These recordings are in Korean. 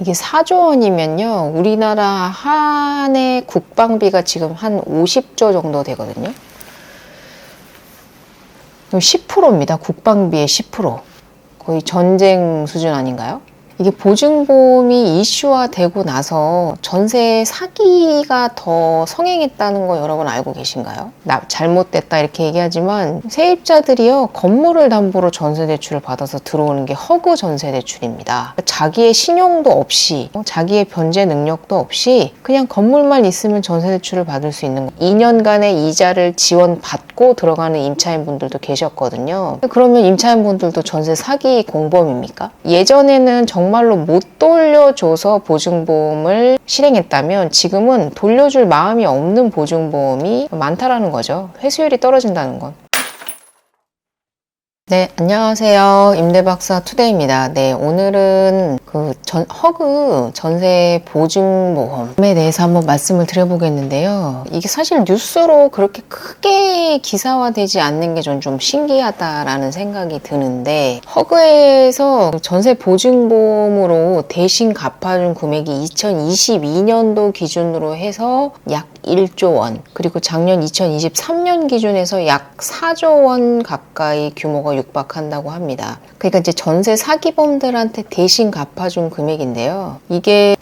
이게 4조 원이면요. 우리나라 한 해 국방비가 지금 한 50조 정도 되거든요. 10%입니다. 국방비의 10%. 거의 전쟁 수준 아닌가요? 이게 보증보험이 이슈화되고 나서 전세 사기가 더 성행했다는 거 여러분 알고 계신가요? 나 잘못됐다 이렇게 얘기하지만 세입자들이요 건물을 담보로 전세 대출을 받아서 들어오는 게 허구 전세 대출입니다. 자기의 신용도 없이 어, 자기의 변제 능력도 없이 그냥 건물만 있으면 전세 대출을 받을 수 있는 거. 2년간의 이자를 지원받고 들어가는 임차인 분들도 계셨거든요. 그러면 임차인 분들도 전세 사기 공범입니까? 예전에는 정 말로 못 돌려줘서 보증보험을 실행했다면 지금은 돌려줄 마음이 없는 보증보험이 많다라는 거죠. 회수율이 떨어진다는 건. 네, 안녕하세요. 임대박사 투데이입니다. 네, 오늘은 그 전, 허그 전세 보증보험에 대해서 한번 말씀을 드려보겠는데요. 이게 사실 뉴스로 그렇게 크게 기사화되지 않는 게 전 좀 신기하다라는 생각이 드는데, 허그에서 전세 보증보험으로 대신 갚아준 금액이 2022년도 기준으로 해서 약 1조 원, 그리고 작년 2023년 기준에서 약 4조 원 가까이 규모가 육박한다고 합니다. 그러니까 이제 전세 사기범들한테 대신 갚아준 금액인데요. 이게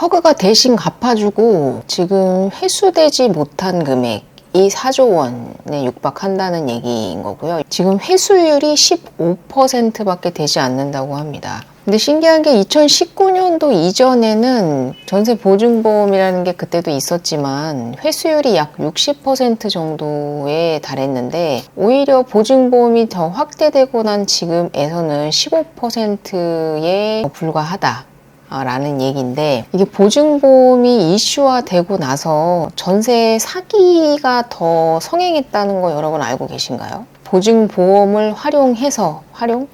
허그가 대신 갚아주고 지금 회수되지 못한 금액 이 4조 원에 육박한다는 얘기인 거고요. 지금 회수율이 15%밖에 되지 않는다고 합니다. 근데 신기한 게 2019년도 이전에는 전세 보증보험이라는 게 그때도 있었지만 회수율이 약 60% 정도에 달했는데 오히려 보증보험이 더 확대되고 난 지금에서는 15%에 불과하다. 라는 얘기인데 이게 보증보험이 이슈화되고 나서 전세 사기가 더 성행했다는 거 여러분 알고 계신가요? 보증보험을 활용해서 활용?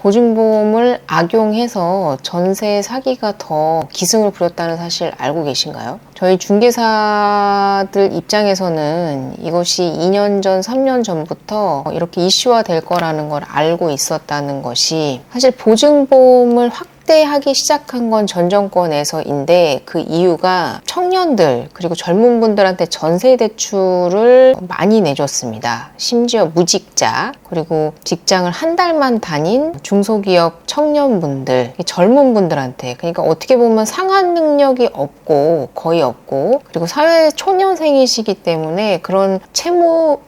보증보험을 악용해서 전세 사기가 더 기승을 부렸다는 사실 알고 계신가요? 저희 중개사들 입장에서는 이것이 2년 전, 3년 전부터 이렇게 이슈화 될 거라는 걸 알고 있었다는 것이 사실 보증보험을 확 확대하기 시작한 건 전 정권에서인데 그 이유가 청년들 그리고 젊은 분들한테 전세 대출을 많이 내줬습니다. 심지어 무직자 그리고 직장을 한 달만 다닌 중소기업 청년분들 젊은 분들한테 그러니까 어떻게 보면 상한 능력이 없고 거의 없고 그리고 사회 초년생이시기 때문에 그런 채무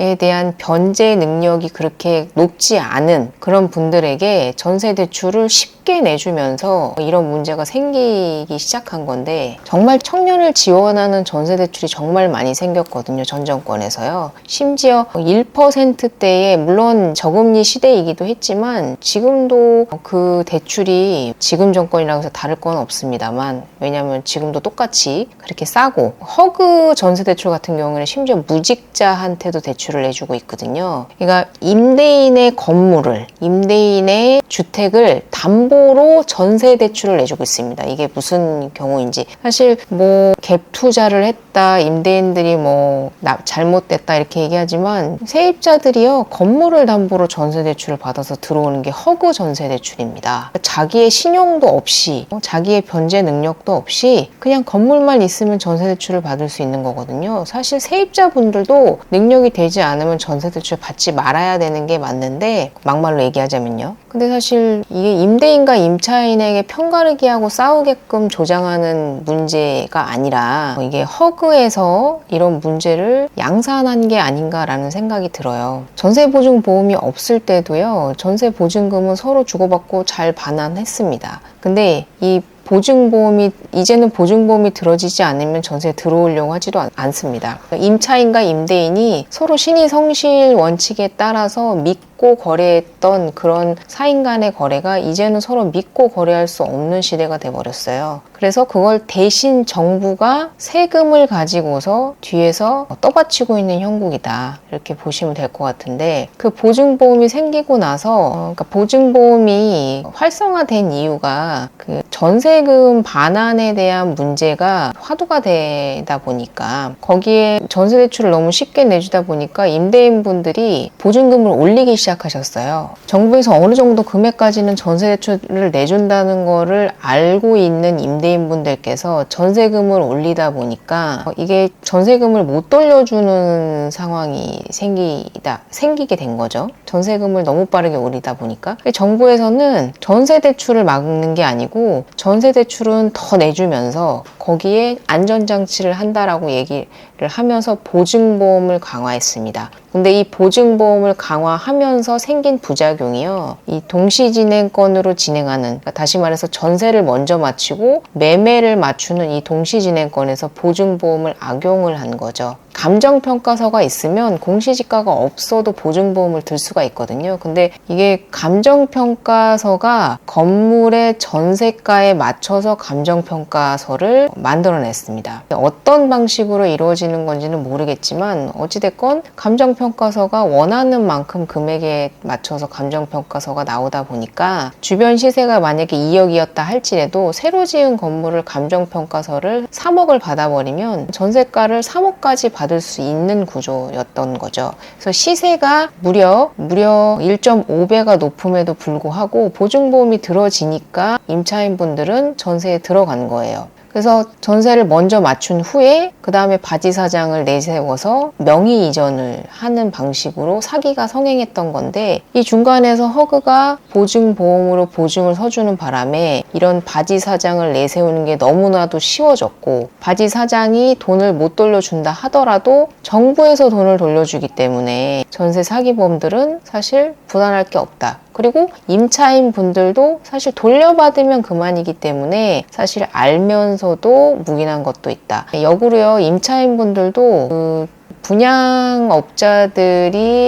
에 대한 변제 능력이 그렇게 높지 않은 그런 분들에게 전세 대출을 쉽게 내주면서 이런 문제가 생기기 시작한 건데 정말 청년을 지원하는 전세 대출이 정말 많이 생겼거든요. 전 정권에서요. 심지어 1%대에 물론 저금리 시대이기도 했지만 지금도 그 대출이 지금 정권이라고 해서 다를 건 없습니다만 왜냐하면 지금도 똑같이 그렇게 싸고 허그 전세 대출 같은 경우에는 심지어 무직자한테도 대출 을 내주고 있거든요. 그러니까 임대인의 건물을 임대인의 주택을 담보로 전세 대출을 내주고 있습니다. 이게 무슨 경우인지 사실 뭐 갭 투자를 했다 임대인들이 뭐 나, 잘못됐다 이렇게 얘기하지만 세입자들이요 건물을 담보로 전세 대출을 받아서 들어오는 게 허구 전세 대출입니다. 자기의 신용도 없이 어, 자기의 변제 능력도 없이 그냥 건물만 있으면 전세 대출을 받을 수 있는 거거든요. 사실 세입자분들도 능력이 되지 않으면 전세 대출 받지 말아야 되는 게 맞는데 막말로 얘기하자면요. 근데 사실 이게 임대인과 임차인에게 편가르기 하고 싸우게끔 조장하는 문제가 아니라 이게 허그에서 이런 문제를 양산한 게 아닌가라는 생각이 들어요. 전세 보증 보험이 없을 때도요. 전세 보증금은 서로 주고받고 잘 반환했습니다. 근데 이 보증보험이 이제는 보증보험이 들어지지 않으면 전세에 들어오려고 하지도 않, 않습니다. 임차인과 임대인이 서로 신의 성실 원칙에 따라서 믿고 거래했던 그런 사인 간의 거래가 이제는 서로 믿고 거래할 수 없는 시대가 돼 버렸어요. 그래서 그걸 대신 정부가 세금을 가지고서 뒤에서 떠받치고 있는 형국이다. 이렇게 보시면 될 것 같은데 그 보증보험이 생기고 나서 어, 그러니까 보증보험이 활성화된 이유가 그 전세금 반환에 대한 문제가 화두가 되다 보니까 거기에 전세 대출을 너무 쉽게 내주다 보니까 임대인분들이 보증금을 올리기 시작 하셨어요. 정부에서 어느 정도 금액까지는 전세 대출을 내준다는 거를 알고 있는 임대인분들께서 전세금을 올리다 보니까 이게 전세금을 못 돌려주는 상황이 생기다 생기게 된 거죠. 전세금을 너무 빠르게 올리다 보니까 정부에서는 전세 대출을 막는 게 아니고 전세 대출은 더 내주면서 거기에 안전장치를 한다라고 얘기를 하면서 보증보험을 강화했습니다. 근데 이 보증보험을 강화하면서 생긴 부작용이요. 이 동시진행권으로 진행하는, 그러니까 다시 말해서 전세를 먼저 마치고 매매를 맞추는 이 동시진행권에서 보증보험을 악용을 한 거죠. 감정평가서가 있으면 공시지가가 없어도 보증보험을 들 수가 있거든요. 근데 이게 감정평가서가 건물의 전세가에 맞춰서 감정평가서를 만들어냈습니다. 어떤 방식으로 이루어지는 건지는 모르겠지만 어찌됐건 감정평가서가 원하는 만큼 금액에 맞춰서 감정평가서가 나오다 보니까 주변 시세가 만약에 2억이었다 할지라도 새로 지은 건물을 감정평가서를 3억을 받아버리면 전세가를 3억까지 받을 수 있는 구조였던 거죠. 그래서 시세가 무려 무려 1.5배가 높음에도 불구하고 보증보험이 들어지니까 임차인분들은 전세에 들어간 거예요. 그래서 전세를 먼저 맞춘 후에 그 다음에 바지 사장을 내세워서 명의 이전을 하는 방식으로 사기가 성행했던 건데 이 중간에서 허그가 보증보험으로 보증을 서주는 바람에 이런 바지 사장을 내세우는 게 너무나도 쉬워졌고 바지 사장이 돈을 못 돌려준다 하더라도 정부에서 돈을 돌려주기 때문에 전세 사기범들은 사실 불안할 게 없다. 그리고 임차인 분들도 사실 돌려받으면 그만이기 때문에 사실 알면서도 묵인한 것도 있다. 역으로요, 임차인 분들도 그 분양업자들이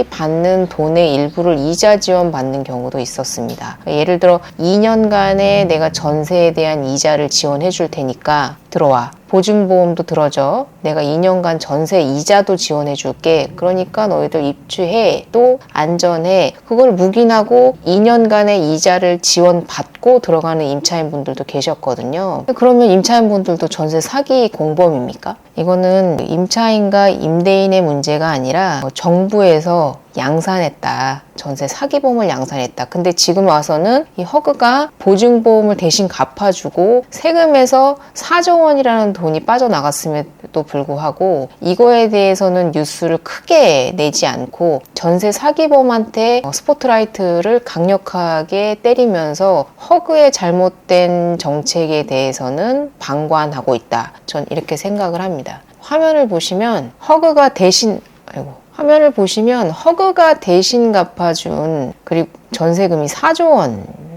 받는 돈의 일부를 이자 지원 받는 경우도 있었습니다. 예를 들어 2년간의 내가 전세에 대한 이자를 지원해 줄 테니까 들어와. 보증보험도 들어줘. 내가 2년간 전세 이자도 지원해 줄게. 그러니까 너희들 입주해. 또 안전해. 그걸 묵인하고 2년간의 이자를 지원받고 들어가는 임차인분들도 계셨거든요. 그러면 임차인분들도 전세 사기 공범입니까? 이거는 임차인과 임대인의 문제가 아니라 정부에서 양산했다. 전세 사기보험을 양산했다. 근데 지금 와서는 이 허그가 보증보험을 대신 갚아주고 세금에서 4조 원이라는 돈이 빠져나갔음에도 불구하고 이거에 대해서는 뉴스를 크게 내지 않고 전세 사기범한테 스포트라이트를 강력하게 때리면서 허그의 잘못된 정책에 대해서는 방관하고 있다. 전 이렇게 생각을 합니다. 화면을 보시면 허그가 대신 아이고 화면을 보시면 허그가 대신 갚아준 그리고 전세금이 4조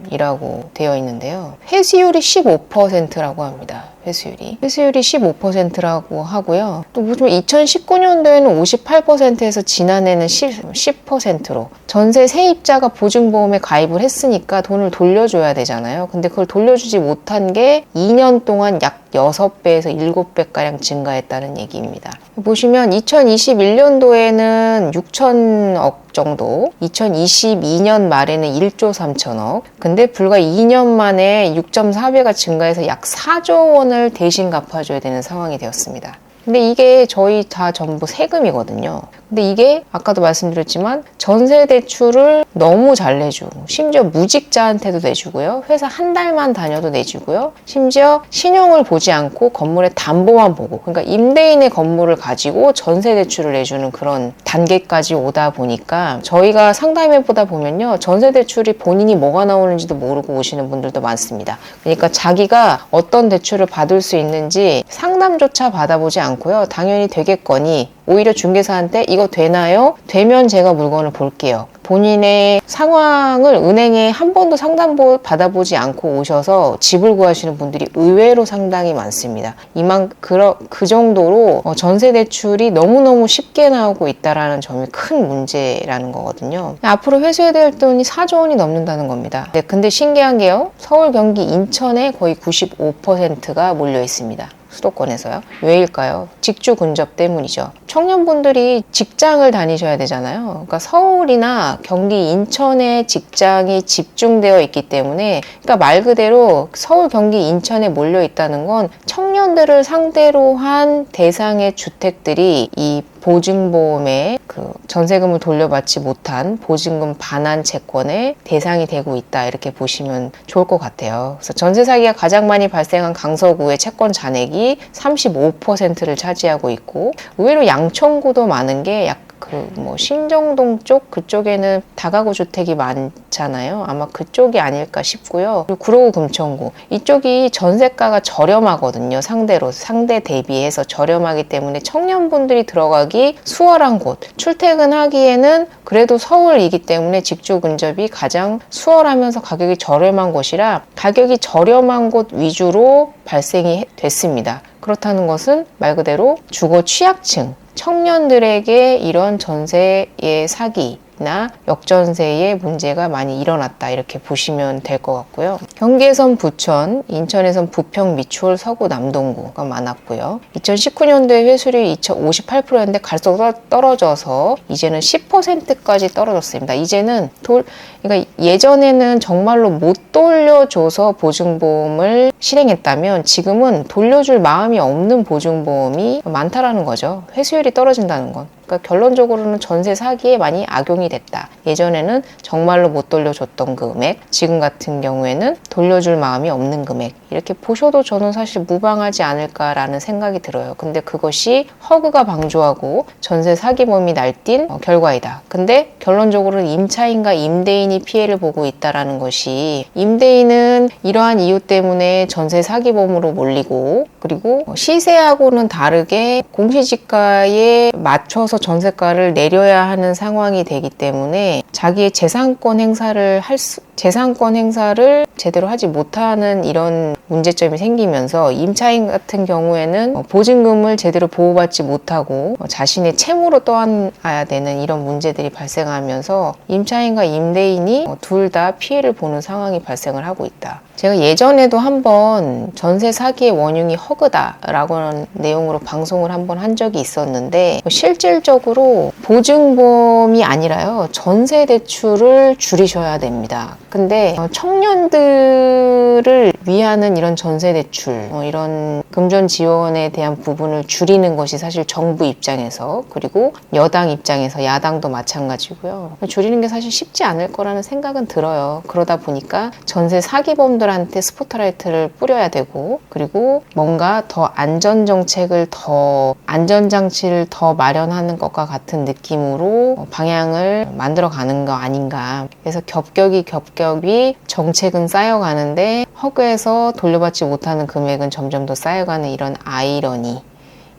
원이라고 되어 있는데요. 회수율이 15%라고 합니다. 회수율이. 회수율이 15%라고 하고요. 또 보시면 2019년도에는 58%에서 지난해는 10%로 전세 세입자가 보증보험에 가입을 했으니까 돈을 돌려줘야 되잖아요. 근데 그걸 돌려주지 못한 게 2년 동안 약 6배에서 7배가량 증가했다는 얘기입니다. 보시면 2021년도에는 6천억 정도, 2022년 말에는 1조 3천억, 근데 불과 2년 만에 6.4배가 증가해서 약 4조 원을 대신 갚아줘야 되는 상황이 되었습니다. 근데 이게 저희 다 전부 세금이거든요. 근데 이게 아까도 말씀드렸지만 전세 대출을 너무 잘 내주고 심지어 무직자한테도 내주고요. 회사 한 달만 다녀도 내주고요. 심지어 신용을 보지 않고 건물의 담보만 보고 그러니까 임대인의 건물을 가지고 전세 대출을 내주는 그런 단계까지 오다 보니까 저희가 상담해 보다 보면요. 전세 대출이 본인이 뭐가 나오는지도 모르고 오시는 분들도 많습니다. 그러니까 자기가 어떤 대출을 받을 수 있는지 상담조차 받아보지 않고 요. 당연히 되겠거니 오히려 중개사한테 이거 되나요? 되면 제가 물건을 볼게요. 본인의 상황을 은행에 한 번도 상담 받아보지 않고 오셔서 집을 구하시는 분들이 의외로 상당히 많습니다. 이만 그, 그 정도로 어, 전세 대출이 너무너무 쉽게 나오고 있다라는 점이 큰 문제라는 거거든요. 앞으로 회수해야 될 돈이 4조 원이 넘는다는 겁니다. 네, 근데 신기한 게요. 서울, 경기, 인천에 거의 95%가 몰려 있습니다. 수도권에서요. 왜일까요? 직주 근접 때문이죠. 청년분들이 직장을 다니셔야 되잖아요. 그러니까 서울이나 경기, 인천에 직장이 집중되어 있기 때문에 그러니까 말 그대로 서울, 경기, 인천에 몰려 있다는 건 청년들을 상대로 한 대상의 주택들이 이 보증보험에 그 전세금을 돌려받지 못한 보증금 반환 채권의 대상이 되고 있다 이렇게 보시면 좋을 것 같아요. 그래서 전세 사기가 가장 많이 발생한 강서구의 채권 잔액이 35%를 차지하고 있고 의외로 양천구도 많은 게 약 그 뭐 신정동 쪽 그쪽에는 다가구 주택이 많잖아요. 아마 그쪽이 아닐까 싶고요. 그리고 구로구 금천구 이쪽이 전세가가 저렴하거든요. 상대로 상대 대비해서 저렴하기 때문에 청년분들이 들어가기 수월한 곳. 출퇴근하기에는 그래도 서울이기 때문에 직주 근접이 가장 수월하면서 가격이 저렴한 곳이라 가격이 저렴한 곳 위주로 발생이 됐습니다. 그렇다는 것은 말 그대로 주거 취약층 청년들에게 이런 전세의 사기 나 역전세의 문제가 많이 일어났다 이렇게 보시면 될 것 같고요. 경기에선 부천, 인천에선 부평, 미추홀, 서구, 남동구가 많았고요. 2019년도에 회수율이 258%였는데 갈수록 떨- 떨어져서 이제는 10%까지 떨어졌습니다. 이제는 돌, 그러니까 예전에는 정말로 못 돌려줘서 보증보험을 실행했다면 지금은 돌려줄 마음이 없는 보증보험이 많다라는 거죠. 회수율이 떨어진다는 건. 그러니까 결론적으로는 전세 사기에 많이 악용이 됐다. 예전에는 정말로 못 돌려줬던 금액, 지금 같은 경우에는 돌려줄 마음이 없는 금액. 이렇게 보셔도 저는 사실 무방하지 않을까라는 생각이 들어요. 근데 그것이 허그가 방조하고 전세 사기범이 날뛴 어, 결과이다. 근데 결론적으로는 임차인과 임대인이 피해를 보고 있다라는 것이 임대인은 이러한 이유 때문에 전세 사기범으로 몰리고 그리고 시세하고는 다르게 공시지가에 맞춰서 전세가를 내려야 하는 상황이 되기 때문에 자기의 재산권 행사를 할 수, 재산권 행사를 제대로 하지 못하는 이런 문제점이 생기면서 임차인 같은 경우에는 어, 보증금을 제대로 보호받지 못하고 어, 자신의 채무로 떠안아야 되는 이런 문제들이 발생하면서 임차인과 임대인이 어, 둘다 피해를 보는 상황이 발생을 하고 있다. 제가 예전에도 한번 전세 사기의 원흉이 허그다라고 하는 내용으로 방송을 한번 한 적이 있었는데 실질적으로 보증보험이 아니라요 전세 대출을 줄이셔야 됩니다. 근데 어, 청년들을 위하는 이런 전세 대출 어, 이런 금전 지원에 대한 부분을 줄이는 것이 사실 정부 입장에서 그리고 여당 입장에서 야당도 마찬가지고요. 줄이는 게 사실 쉽지 않을 거라는 생각은 들어요. 그러다 보니까 전세 사기범들한테 스포트라이트를 뿌려야 되고 그리고 뭔가 더 안전 정책을 더 안전 장치를 더 마련하는 것과 같은 느낌으로 방향을 만들어 가는 거 아닌가. 그래서 겹격이 겹격 이 정책은 쌓여가는데 허그에서 돌려받지 못하는 금액은 점점 더 쌓여가는 이런 아이러니.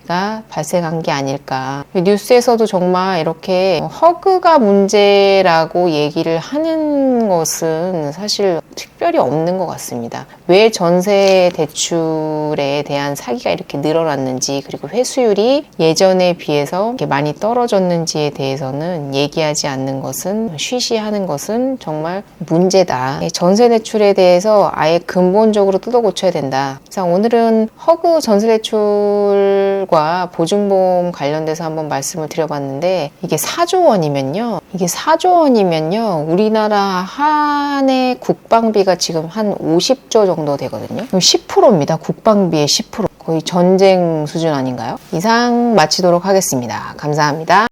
가 발생한 게 아닐까. 뉴스에서도 정말 이렇게 허그가 문제라고 얘기를 하는 것은 사실 특별히 없는 것 같습니다. 왜 전세 대출에 대한 사기가 이렇게 늘어났는지 그리고 회수율이 예전에 비해서 이렇게 많이 떨어졌는지에 대해서는 얘기하지 않는 것은 쉬쉬하는 것은 정말 문제다. 전세 대출에 대해서 아예 근본적으로 뜯어 고쳐야 된다. 자, 오늘은 허그 전세 대출 과 보증보험 관련돼서 한번 말씀을 드려봤는데 이게 4조 원이면요. 이게 4조 원이면요. 우리나라 한 해 국방비가 지금 한 50조 정도 되거든요. 10%입니다. 국방비의 10%. 거의 전쟁 수준 아닌가요? 이상 마치도록 하겠습니다. 감사합니다.